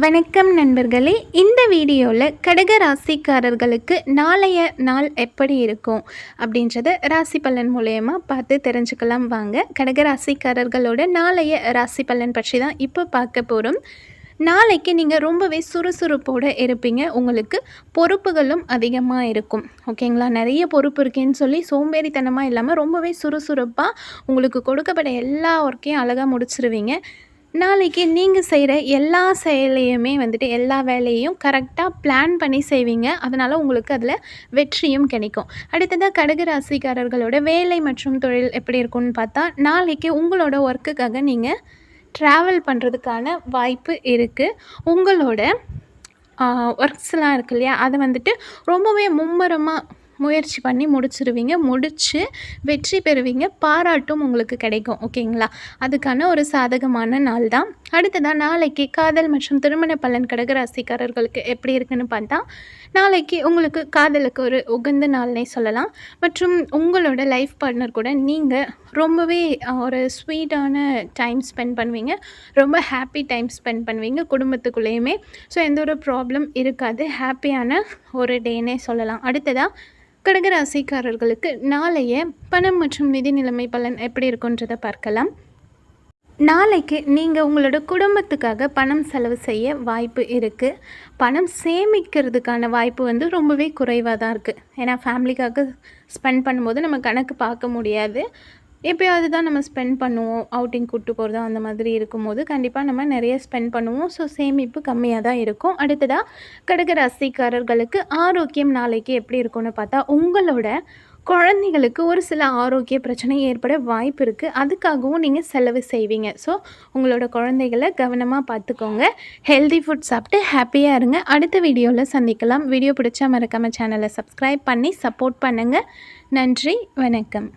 வணக்கம் நண்பர்களே இந்த வீடியோவில் கடக ராசிக்காரர்களுக்கு நாளைய நாள் எப்படி இருக்கும் அப்படின்றத ராசி பலன் மூலயமா பார்த்து தெரிஞ்சுக்கலாம் வாங்க. கடக ராசிக்காரர்களோட நாளைய ராசி பலன் பற்றி தான் இப்போ பார்க்க போகிறோம் நாளைக்கு நீங்கள் ரொம்பவே சுறுசுறுப்போடு இருப்பீங்க. உங்களுக்கு பொறுப்புகளும் அதிகமாக இருக்கும். ஓகேங்களா? நிறைய பொறுப்பு இருக்கேன்னு சொல்லி சோம்பேறித்தனமாக இல்லாமல் ரொம்பவே சுறுசுறுப்பாக உங்களுக்கு கொடுக்கப்பட்ட எல்லா ஒர்க்கையும் அழகாக முடிச்சிருவீங்க. நாளைக்கு நீங்கள் செய்கிற எல்லா செயலையுமே வந்துட்டு எல்லா வேலையையும் கரெக்டாக பிளான் பண்ணி செய்வீங்க. அதனால் உங்களுக்கு அதில் வெற்றியும் கிடைக்கும். அடுத்ததாக கடக ராசிக்காரர்களோட வேலை மற்றும் தொழில் எப்படி இருக்கும்னு பார்த்தா நாளைக்கு உங்களோட ஒர்க்குக்காக நீங்கள் ட்ராவல் பண்ணுறதுக்கான வாய்ப்பு இருக்குது உங்களோட ஒர்க்ஸ்லாம் இருக்கு இல்லையா? அதை வந்துட்டு ரொம்பவே மும்முரமாக முயற்சி பண்ணி முடிச்சிருவீங்க முடித்து வெற்றி பெறுவீங்க பாராட்டும் உங்களுக்கு கிடைக்கும் ஓகேங்களா? அதுக்கான ஒரு சாதகமான நாள் தான். அடுத்ததாக நாளைக்கு காதல் மற்றும் திருமண பலன் கடக ராசிக்காரர்களுக்கு எப்படி இருக்குன்னு பார்த்தா நாளைக்கு உங்களுக்கு காதலுக்கு ஒரு உகந்த நாள்னே சொல்லலாம். மற்றும் உங்களோட லைஃப் பார்ட்னர் கூட நீங்கள் ரொம்பவே ஒரு ஸ்வீட்டான டைம் ஸ்பெண்ட் பண்ணுவீங்க. ரொம்ப ஹாப்பி டைம் ஸ்பெண்ட் பண்ணுவீங்க குடும்பத்துக்குள்ளேயுமே. ஸோ எந்த ஒரு ப்ராப்ளம் இருக்காது. ஹாப்பியான ஒரு டேனே சொல்லலாம். அடுத்ததாக கடகராசிக்காரர்களுக்கு நாளைய பணம் மற்றும் நிதி நிலைமை பலன் எப்படி இருக்குன்றதை பார்க்கலாம். நாளைக்கு நீங்கள் உங்களோட குடும்பத்துக்காக பணம் செலவு செய்ய வாய்ப்பு இருக்குது பணம் சேமிக்கிறதுக்கான வாய்ப்பு வந்து ரொம்பவே குறைவாக தான் இருக்குது ஏன்னா ஃபேமிலிக்காக ஸ்பெண்ட் பண்ணும்போது நம்ம கணக்கு பார்க்க முடியாது. எப்போயாவது தான் நம்ம ஸ்பெண்ட் பண்ணுவோம் அவுட்டிங் கூப்பிட்டு போகிறதோ அந்த மாதிரி இருக்கும்போது கண்டிப்பாக நம்ம நிறைய ஸ்பெண்ட் பண்ணுவோம். ஸோ சேமிப்பு கம்மியாக தான் இருக்கும். அடுத்ததாக கடக ரசிக்காரர்களுக்கு ஆரோக்கியம் நாளைக்கு எப்படி இருக்கும்னு பார்த்தா உங்களோட குழந்தைகளுக்கு ஒரு சில ஆரோக்கிய பிரச்சனை ஏற்பட வாய்ப்பு இருக்குது அதுக்காகவும் நீங்கள் செலவு செய்வீங்க. ஸோ உங்களோட குழந்தைகளை கவனமாக பார்த்துக்கோங்க. ஹெல்தி ஃபுட் சாப்பிட்டு ஹாப்பியாக இருங்க. அடுத்த வீடியோவில் சந்திக்கலாம். வீடியோ பிடிச்சா மறக்காமல் சேனலை சப்ஸ்கிரைப் பண்ணி சப்போர்ட் பண்ணுங்கள் நன்றி வணக்கம்.